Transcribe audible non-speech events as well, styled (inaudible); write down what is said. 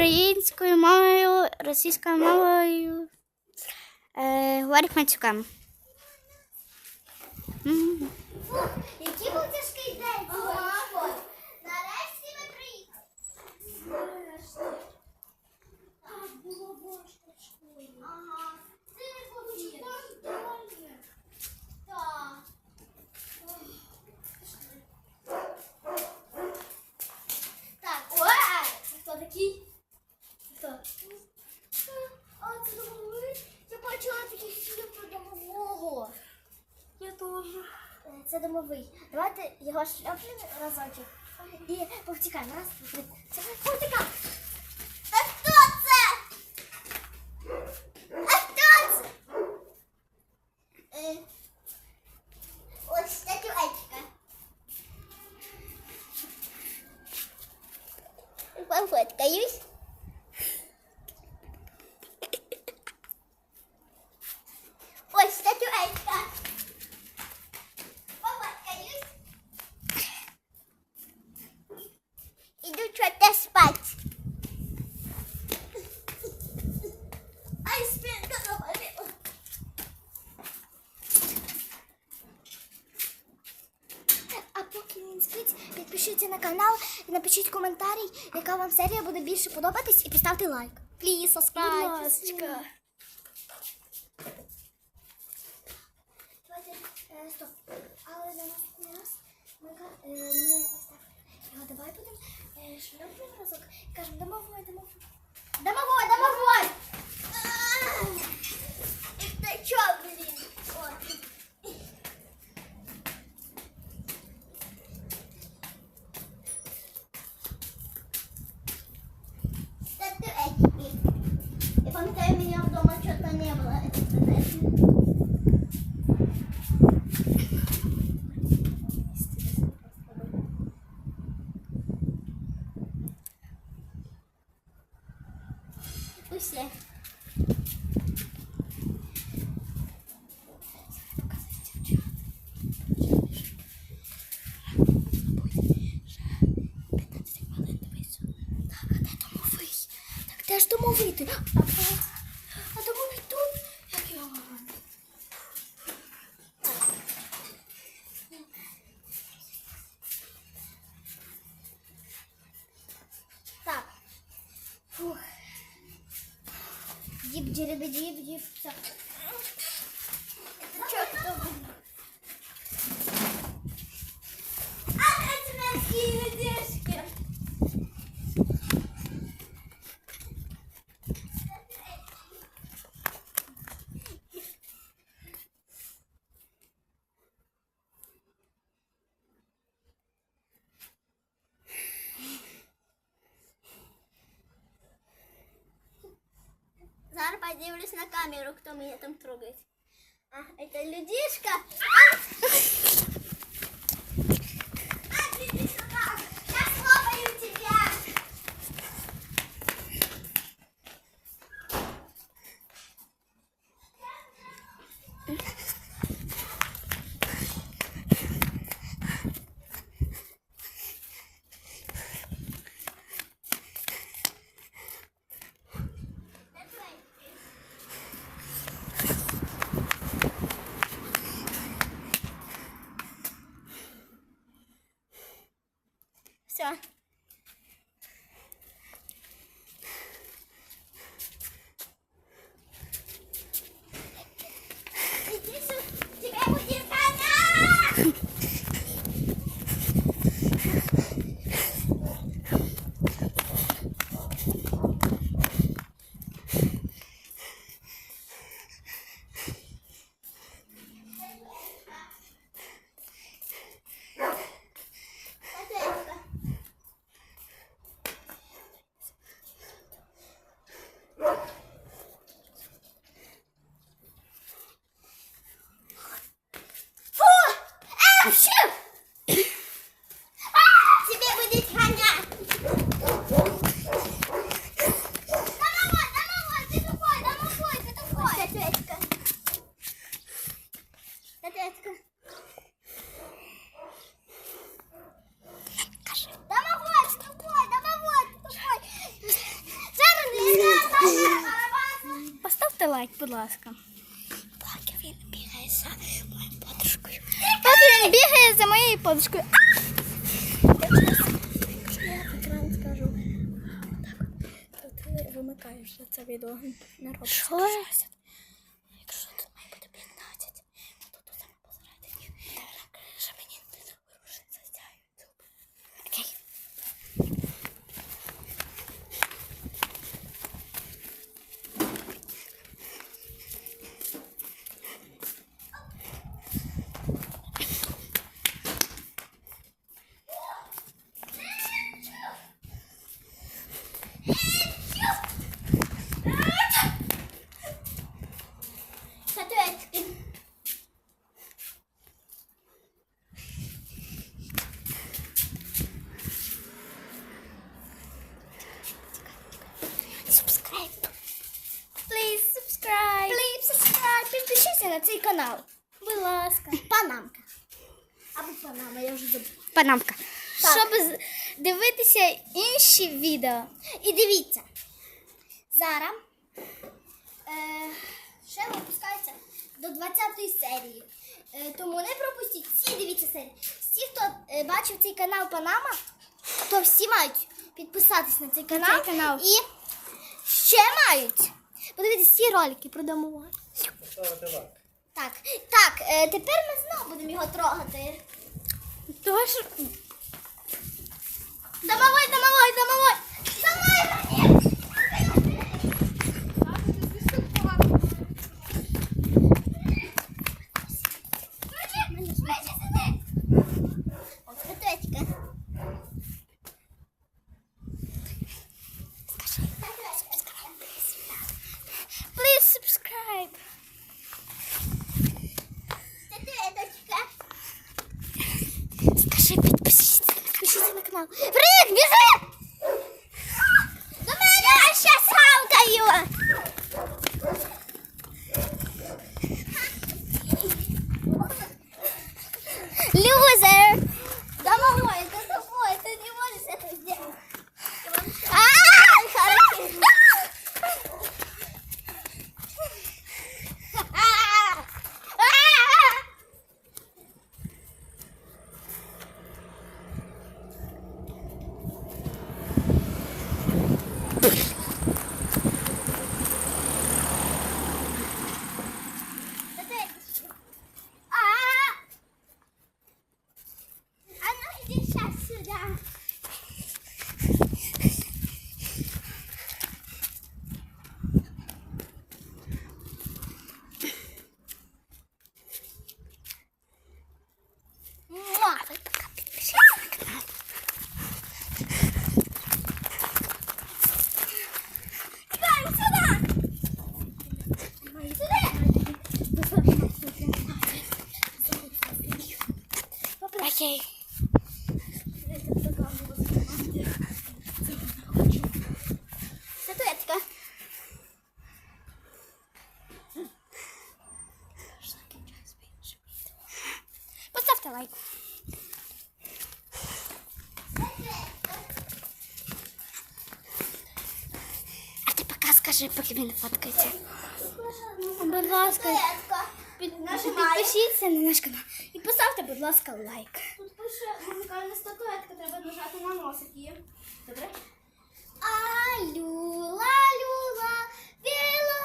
українською мовою, російською мовою. Е, говорить матюками. Який був тяжкий день домовий. Давайте його шльопнемо разочок. І повтікаємо. Раз, два, три. Це повтікаємо. Та хто це? А хто це? Е, Ось статуетка. Пофоткаюсь. Поки підпишіться на канал напишіть коментарі, яка вам серія буде більше подобатись, і поставте лайк. Subscribe. Ласка. Давайте, е, стоп. Але на наступний раз ми, е, ми ось так. Його давай будемо е, шльопнемо разок кажемо домовой, домовой. Домовой, Усе. Де ж домовий Діріби, діп, діп. Зараз дивлюсь на камеру, кто меня там трогает. А, это людишка. А, ласка. Поки він бігає за моєю подружкою. Поки він бігає за моєю подружкою. Якщо я екран скажу, так, то ти вимикаєш це відео. Не робиш. Що? Підпишіться на цей канал. Будь ласка. Панамка. Або панама, я вже забула. Панамка. Так. Щоб дивитися інші відео. І дивіться. Зараз е, ще випускається до 20-ї серії. Е, тому не пропустіть всі дивіться серії. Всі, хто е, бачив цей канал Панама, то всі мають підписатись на цей канал. цей канал. І ще мають подивитися всі ролики про домову. Так, так, е, тепер ми знову будемо його трогати. Тож, Домовой, домовой, домовой! Домой! please subscribe. Скажи, підпишіться. На біжи! Ugh. (laughs) Окей. Статуэтка. Поставте лайк. А ти поки скажи, поки він фоткається. Будь. Підпишіться на наш канал і поставте, будь ласка, лайк. Тут пише музикальна статуетка, треба нажати на носик її. Добре? Алю, лалю, ла, віла.